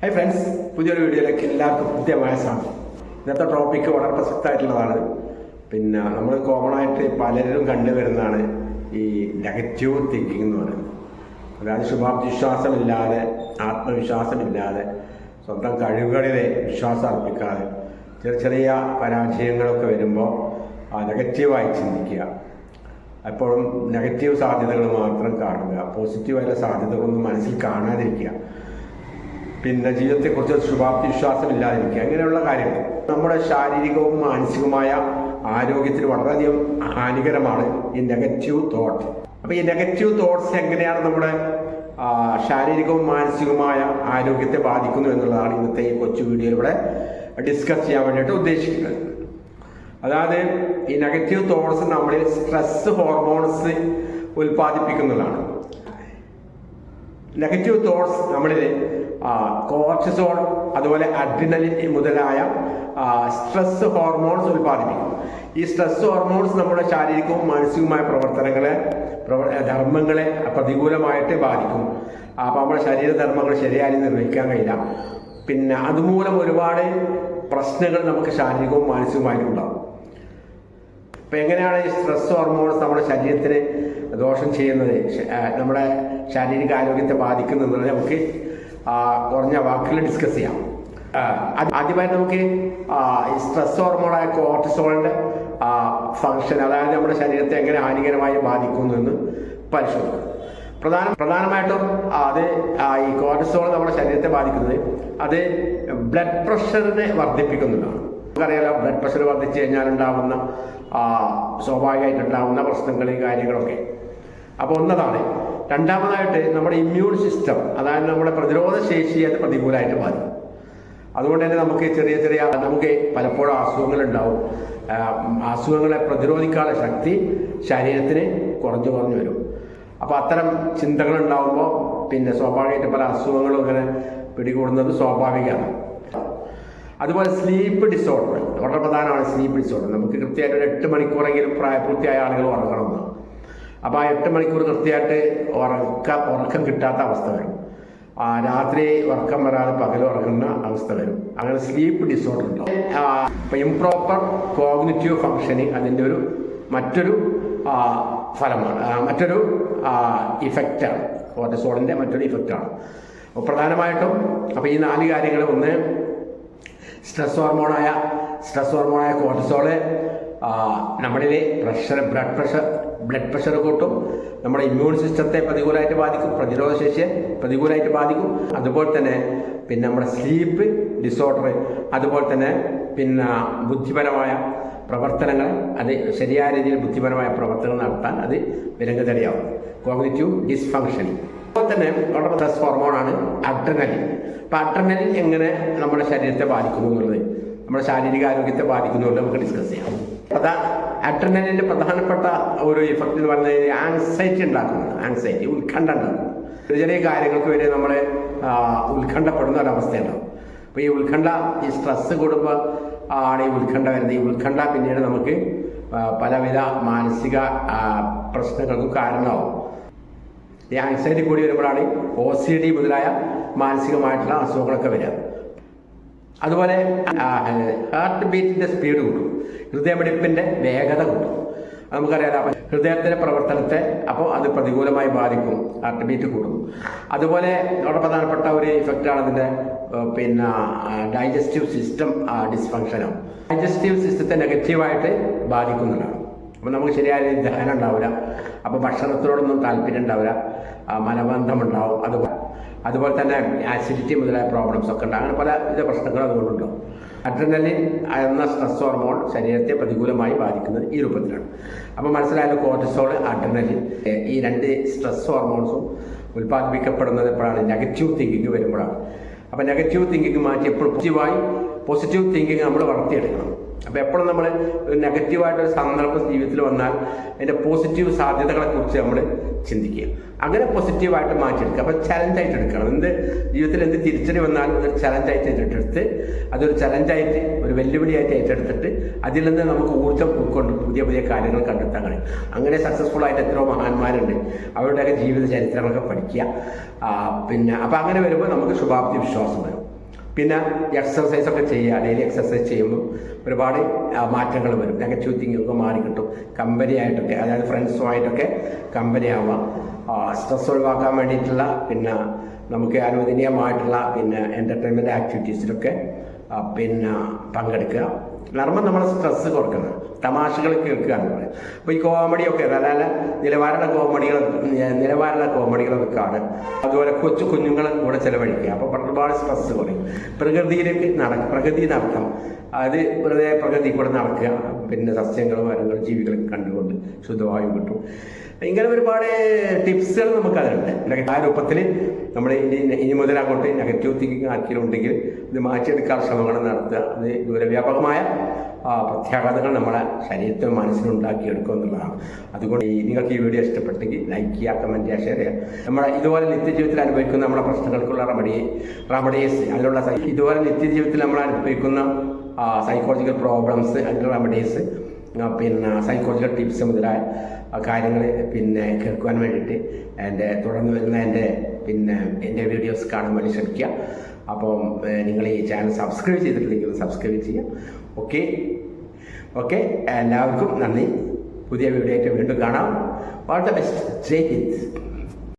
Hi friends പുതിയൊരു വീഡിയോയിലേക്ക് എല്ലാവർക്കും കൃത്യമായ സ്വാഗതം. ഇന്നത്തെ ടോപ്പിക്ക് വളരെ പ്രസക്തമായിട്ടുള്ളതാണ്. പിന്നെ നമ്മൾ കോമൺ ആയിട്ട് പലരും കണ്ടുവരുന്നതാണ് ഈ നെഗറ്റീവ് തിങ്കിങ് എന്ന് പറയുന്നത്. അതായത് ശുഭാപ്തിവിശ്വാസമില്ലാതെ ആത്മവിശ്വാസമില്ലാതെ സ്വന്തം കഴിവുകളിലെ വിശ്വാസം അർപ്പിക്കാതെ ചെറിയ ചെറിയ പരാജയങ്ങളൊക്കെ വരുമ്പോൾ ആ നെഗറ്റീവായി ചിന്തിക്കുക. എപ്പോഴും നെഗറ്റീവ് സാധ്യതകൾ മാത്രം കാണുക. പോസിറ്റീവായ സാധ്യതകളൊന്നും മനസ്സിൽ കാണാതിരിക്കുക. പിന്നെ ജീവിതത്തെക്കുറിച്ച് ശുഭാപ്തി വിശ്വാസം ഇല്ലാതിരിക്കുക അങ്ങനെയുള്ള കാര്യങ്ങൾ നമ്മുടെ ശാരീരികവും മാനസികവുമായ ആരോഗ്യത്തിന് വളരെയധികം ഹാനികരമാണ് ഈ നെഗറ്റീവ് തോട്ട് അപ്പോൾ ഈ നെഗറ്റീവ് തോട്ട്സ് എങ്ങനെയാണ് നമ്മുടെ ശാരീരികവും മാനസികവുമായ ആരോഗ്യത്തെ ബാധിക്കുന്നു എന്നുള്ളതാണ് ഇന്നത്തെ ഈ കൊച്ചു വീഡിയോയിലൂടെ ഡിസ്കസ് ചെയ്യാൻ വേണ്ടിയിട്ട് ഉദ്ദേശിക്കുന്നത്. അതായത് ഈ നെഗറ്റീവ് തോട്ട്സ് നമ്മളിൽ സ്ട്രെസ് ഹോർമോൺസ് ഉൽപ്പാദിപ്പിക്കുന്നതാണ്. നെഗറ്റീവ് തോട്ട്സ് നമ്മളിൽ കോർട്ടിസോൾ അതുപോലെ അഡ്രിനലിൻ മുതലായ സ്ട്രെസ് ഹോർമോൺസ് ഉൽപ്പാദിപ്പിക്കും ഈ സ്ട്രെസ് ഹോർമോൺസ് നമ്മുടെ ശാരീരികവും മാനസികവുമായ പ്രവർത്തനങ്ങളെ ധർമ്മങ്ങളെ പ്രതികൂലമായിട്ട് ബാധിക്കും. അപ്പോൾ നമ്മുടെ ശരീരധർമ്മങ്ങൾ ശരിയായി നിർവഹിക്കാൻ കഴിയില്ല. പിന്നെ അതുമൂലം ഒരുപാട് പ്രശ്നങ്ങൾ നമുക്ക് ശാരീരികവും മാനസികവുമായിട്ടും ഉണ്ടാകും അപ്പം എങ്ങനെയാണ് ഈ സ്ട്രെസ് ഹോർമോൺസ് നമ്മുടെ ശരീരത്തിന് ദോഷം ചെയ്യുന്നത്? നമ്മുടെ ശാരീരിക ആരോഗ്യത്തെ ബാധിക്കുന്നത് നമുക്ക് കുറഞ്ഞ വാക്കുകൾ ഡിസ്കസ് ചെയ്യാം. ആദ്യമായി നമുക്ക് സ്ട്രെസ് ഹോർമോണായ കോർട്ടിസോളിന്റെ ഫങ്ഷൻ അതായത് നമ്മുടെ ശരീരത്തെ എങ്ങനെ ഹാനികരമായി ബാധിക്കുന്നു എന്ന് പരിശോധിക്കും. പ്രധാന പ്രധാനമായിട്ടും അത് ഈ കോർട്ടിസോൾ നമ്മുടെ ശരീരത്തെ ബാധിക്കുന്നത് അത് ബ്ലഡ് പ്രഷറിനെ വർദ്ധിപ്പിക്കുന്നതാണ്. നമുക്കറിയാലോ ബ്ലഡ് പ്രഷർ വർദ്ധിച്ചു കഴിഞ്ഞാൽ ഉണ്ടാവുന്ന ആ, സ്വാഭാവികമായിട്ടുണ്ടാവുന്ന പ്രശ്നങ്ങൾ കാര്യങ്ങളൊക്കെ. അപ്പോൾ ഒന്നതാണ് രണ്ടാമതായിട്ട് നമ്മുടെ ഇമ്മ്യൂൺ സിസ്റ്റം അതായത് നമ്മുടെ പ്രതിരോധ ശേഷി അത് പ്രതികൂലമായിട്ട് ബാധിക്കും അതുകൊണ്ട് തന്നെ നമുക്ക് ചെറിയ ചെറിയ നമുക്ക് പലപ്പോഴും അസുഖങ്ങൾ ഉണ്ടാവും. അസുഖങ്ങളെ പ്രതിരോധിക്കാനുള്ള ശക്തി ശരീരത്തിന് കുറഞ്ഞു കുറഞ്ഞു വരും. അപ്പോൾ അത്തരം ചിന്തകൾ ഉണ്ടാവുമ്പോൾ പിന്നെ സ്വാഭാവികമായിട്ട് പല അസുഖങ്ങളും ഇങ്ങനെ പിടികൂടുന്നത് സ്വാഭാവികമാണ്. അതുപോലെ സ്ലീപ്പ് ഡിസോർഡർ വളരെ പ്രധാനമാണ് സ്ലീപ്പ് ഡിസോർഡർ നമുക്ക് കൃത്യമായിട്ട് ഒരു എട്ട് മണിക്കൂറെങ്കിലും പ്രായപൂർത്തിയായ ആളുകൾ ഉറങ്ങണമെന്ന് അപ്പോൾ ആ എട്ട് മണിക്കൂർ കൃത്യമായിട്ട് ഉറക്ക ഉറക്കം കിട്ടാത്ത അവസ്ഥ വരും. രാത്രി ഉറക്കം വരാതെ പകൽ ഉറങ്ങുന്ന അവസ്ഥ വരും. അങ്ങനെ സ്ലീപ്പ് ഡിസോർഡർ ഉണ്ടാവും ഇംപ്രോപ്പർ കോഗ്നിറ്റീവ് ഫങ്ഷനിങ് അതിന്റെ ഒരു മറ്റൊരു ഫലമാണ്. മറ്റൊരു ഇഫക്റ്റാണ് കോർട്ടിസോളിന്റെ മറ്റൊരു ഇഫക്റ്റാണ് പ്രധാനമായിട്ടും അപ്പോൾ ഈ നാല് കാര്യങ്ങൾ ഒന്ന് സ്ട്രെസ് ഹോർമോണായ സ്ട്രെസ് ഹോർമോണായ cortisol നമ്മളിലെ pressure blood pressure blood pressure കൂട്ടും. നമ്മുടെ ഇമ്മ്യൂൺ സിസ്റ്റത്തെ പ്രതികൂലമായിട്ട് ബാധിക്കും പ്രതിരോധ ശേഷിയെ പ്രതികൂലമായിട്ട് ബാധിക്കും. അതുപോലെ തന്നെ പിന്നെ നമ്മുടെ സ്ലീപ്പ് ഡിസോർഡർ അതുപോലെ തന്നെ പിന്നെ ബുദ്ധിപരമായ പ്രവർത്തനങ്ങൾ അത് ശരിയായ രീതിയിൽ ബുദ്ധിപരമായ പ്രവർത്തനങ്ങൾ നടത്താൻ അത് വിലങ്ങുതടിയാവും കോഗ്നിറ്റീവ് ഡിസ്ഫങ്ഷൻ. അതുപോലെ തന്നെ വളരെ സ്ട്രെസ് ഹോർമോണാണ് അഡ്രനലിൻ അപ്പം അഡ്രനലിൻ എങ്ങനെ നമ്മുടെ ശരീരത്തെ ബാധിക്കുന്നു എന്നുള്ളത് നമ്മുടെ ശാരീരിക ആരോഗ്യത്തെ ബാധിക്കുന്നു നമുക്ക് ഡിസ്കസ് ചെയ്യാം. പ്രധാ അഡ്രനലിന്റെ പ്രധാനപ്പെട്ട ഒരു ഇഫക്റ്റ് എന്ന് പറയുന്നത് ആങ്സൈറ്റി ഉണ്ടാക്കുന്നത്. ആങ്സൈറ്റി ഉത്കണ്ഠ ഉണ്ടാക്കും ചെറിയ കാര്യങ്ങൾക്ക് വരെ നമ്മൾ ഉത്കണ്ഠപ്പെടുന്ന ഒരവസ്ഥയുണ്ടാവും അപ്പോൾ ഈ ഉത്കണ്ഠ ഈ സ്ട്രെസ് കൂടുമ്പോൾ ആണ് ഈ ഉത്കണ്ഠ വരുന്നത്. ഈ ഉത്കണ്ഠ പിന്നീട് നമുക്ക് പലവിധ മാനസിക പ്രശ്നങ്ങൾക്കും കാരണമാവും. ഈ ആൻസൈറ്റി കൂടി വരുമ്പോഴാണ് ഒ സി ഡി മുതലായ മാനസികമായിട്ടുള്ള അസുഖങ്ങളൊക്കെ വരിക. അതുപോലെ ഹാർട്ട് ബീറ്റിന്റെ സ്പീഡ് കൂട്ടും. ഹൃദയമിടിപ്പിന്റെ വേഗത കൂട്ടും. അത് നമുക്കറിയാലോ അപ്പൊ ഹൃദയത്തിന്റെ പ്രവർത്തനത്തെ അപ്പോൾ അത് പ്രതികൂലമായി ബാധിക്കും. ഹാർട്ട് ബീറ്റ് കൂടും. അതുപോലെ വളരെ പ്രധാനപ്പെട്ട ഒരു ഇഫക്റ്റാണ് അതിന്റെ പിന്നെ ഡൈജസ്റ്റീവ് സിസ്റ്റം ഡിസ്ഫങ്ഷനും ഡൈജസ്റ്റീവ് സിസ്റ്റത്തെ നെഗറ്റീവായിട്ട് ബാധിക്കുന്നുണ്ടാണ് അപ്പോൾ നമുക്ക് ശരിയായ ദഹനം ഉണ്ടാവില്ല. അപ്പോൾ ഭക്ഷണത്തിനോടൊന്നും താല്പര്യം ഉണ്ടാവില്ല. മലബന്ധം ഉണ്ടാവും. അതുപോലെ അതുപോലെ തന്നെ ആസിഡിറ്റി മുതലായ പ്രോബ്ലംസ് ഒക്കെ ഉണ്ട്. അങ്ങനെ പല വിധ പ്രശ്നങ്ങളും അതുകൊണ്ടുണ്ടാവും അഡ്രനലിൻ എന്ന സ്ട്രെസ് ഹോർമോൺ ശരീരത്തെ പ്രതികൂലമായി ബാധിക്കുന്നത് ഈ രൂപത്തിലാണ്. അപ്പോൾ മനസ്സിലായാലും കോർട്ടിസോൾ അഡ്രനലിൻ ഈ രണ്ട് സ്ട്രെസ് ഹോർമോൺസും ഉൽപ്പാദിപ്പിക്കപ്പെടുന്നത് എപ്പോഴാണ് നെഗറ്റീവ് തിങ്കിങ് വരുമ്പോഴാണ്. അപ്പോൾ നെഗറ്റീവ് തിങ്കിങ് മാറ്റി എപ്പോഴും പോസിറ്റീവായി പോസിറ്റീവ് തിങ്കിങ് നമ്മൾ വളർത്തിയെടുക്കണം. അപ്പോൾ എപ്പോഴും നമ്മൾ നെഗറ്റീവായിട്ടൊരു സന്ദർഭം ജീവിതത്തിൽ വന്നാൽ അതിന്റെ പോസിറ്റീവ് സാധ്യതകളെ കുറിച്ച് നമ്മൾ ചിന്തിക്കുക. അങ്ങനെ പോസിറ്റീവായിട്ട് മാറ്റിയെടുക്കുക. അപ്പോൾ ചലഞ്ചായിട്ട് എടുക്കണം. എന്ത് ജീവിതത്തിൽ എന്ത് തിരിച്ചടി വന്നാൽ ഒരു ചലഞ്ചായിട്ട് ഏറ്റെടുത്ത് അതൊരു ചലഞ്ചായിട്ട് ഒരു വെല്ലുവിളിയായിട്ട് ഏറ്റെടുത്തിട്ട് അതിൽ നിന്ന് നമുക്ക് ഊർജം ഉൾക്കൊണ്ട് പുതിയ പുതിയ കാര്യങ്ങൾ കണ്ടെത്താൻ കഴിയും. അങ്ങനെ സക്സസ്ഫുൾ ആയിട്ട് എത്രയോ മഹാന്മാരുണ്ട്. അവരുടെയൊക്കെ ജീവിത ചരിത്രങ്ങളൊക്കെ പഠിക്കുക. പിന്നെ അപ്പോൾ അങ്ങനെ വരുമ്പോൾ നമുക്ക് ശുഭാപ്തി വിശ്വാസം വരും. പിന്നെ എക്സർസൈസ് ഒക്കെ ചെയ്യുക. ഡെയിലി എക്സസൈസ് ചെയ്യുമ്പോൾ ഒരുപാട് മാറ്റങ്ങൾ വരും. നെഗറ്റീവ് ഒക്കെ മാറി കിട്ടും. കമ്പനി ആയിട്ടൊക്കെ അതായത് ഫ്രണ്ട്സുമായിട്ടൊക്കെ കമ്പനി ആവാം സ്ട്രെസ് ഒഴിവാക്കാൻ വേണ്ടിയിട്ടുള്ള പിന്നെ നമുക്ക് അനുവദനീയമായിട്ടുള്ള പിന്നെ എന്റർടൈൻമെന്റ് ആക്ടിവിറ്റീസിലൊക്കെ പിന്നെ പങ്കെടുക്കുക. നർമ്മം നമ്മളെ സ്ട്രെസ് കുറക്കുന്നത് തമാശകൾ കേൾക്കുകയാണ് എന്ന് പറയും അപ്പോൾ ഈ കോമഡിയൊക്കെ നല്ല നല്ല നിലവാരമുള്ള കോമഡികൾ നിലവാരമുള്ള കോമഡികളൊക്കെ കാണും. അതുപോലെ കൊച്ചു കുഞ്ഞുങ്ങളെ കൂടെ ചിലവഴിക്കുക. അപ്പോൾ ഒരുപാട് സ്ട്രെസ് കുറയും. പ്രകൃതിയിലേക്ക് നടക്കുക പ്രകൃതി നടക്കണം അത് വെറുതെ പ്രകൃതി കൂടെ നടക്കുക. പിന്നെ സസ്യങ്ങളും മരങ്ങളും ജീവികളൊക്കെ കണ്ടുകൊണ്ട് ശുദ്ധവായു കിട്ടും. ഇങ്ങനെ ഒരുപാട് ടിപ്സുകൾ നമുക്ക് അതിലുണ്ട് നെഗറ്റീവ് ആ രൂപത്തിൽ നമ്മൾ ഇനി ഇനി മുതൽ അങ്ങോട്ട് നെഗറ്റീവ് തിങ്കിങ് ആർക്കെങ്കിലും ഉണ്ടെങ്കിൽ ഇത് മാറ്റിയെടുക്കാൻ ശ്രമങ്ങൾ നടത്തുക. അത് ദൂരവ്യാപകമായ പ്രത്യാഘാതങ്ങൾ നമ്മളെ ശരീരത്തിനും മനസ്സിനും ഉണ്ടാക്കിയെടുക്കുക എന്നുള്ളതാണ്. അതുകൊണ്ട് നിങ്ങൾക്ക് ഈ വീഡിയോ ഇഷ്ടപ്പെട്ടെങ്കിൽ ലൈക്ക് ചെയ്യുക കമന്റ് ചെയ്യുക ഷെയർ ചെയ്യുക. നമ്മുടെ ഇതുപോലെ നിത്യജീവിതത്തിൽ അനുഭവിക്കുന്ന നമ്മുടെ പ്രശ്നങ്ങൾക്കുള്ള റെമഡി റെമഡീസ് അല്ലുള്ള സൈ- ഇതുപോലെ നിത്യജീവിതത്തിൽ നമ്മൾ അനുഭവിക്കുന്ന സൈക്കോളജിക്കൽ പ്രോബ്ലംസ് അതിനുള്ള റെമഡീസ് പിന്നെ സൈക്കോളജിക്കൽ ടിപ്സ് മുതലായ കാര്യങ്ങൾ പിന്നെ കേൾക്കുവാൻ വേണ്ടിയിട്ട് എന്റെ തുടർന്ന് വരുന്ന എന്റെ പിന്നെ എന്റെ വീഡിയോസ് കാണാൻ വേണ്ടി ശ്രമിക്കുക. അപ്പം നിങ്ങൾ ഈ ചാനൽ സബ്സ്ക്രൈബ് ചെയ്തിട്ടില്ലെങ്കിൽ സബ്സ്ക്രൈബ് ചെയ്യാം ഓക്കെ? ഓക്കെ? എല്ലാവർക്കും നന്ദി. പുതിയ വീഡിയോ ആയിട്ട് വീണ്ടും കാണാം. All the best Jai Hind.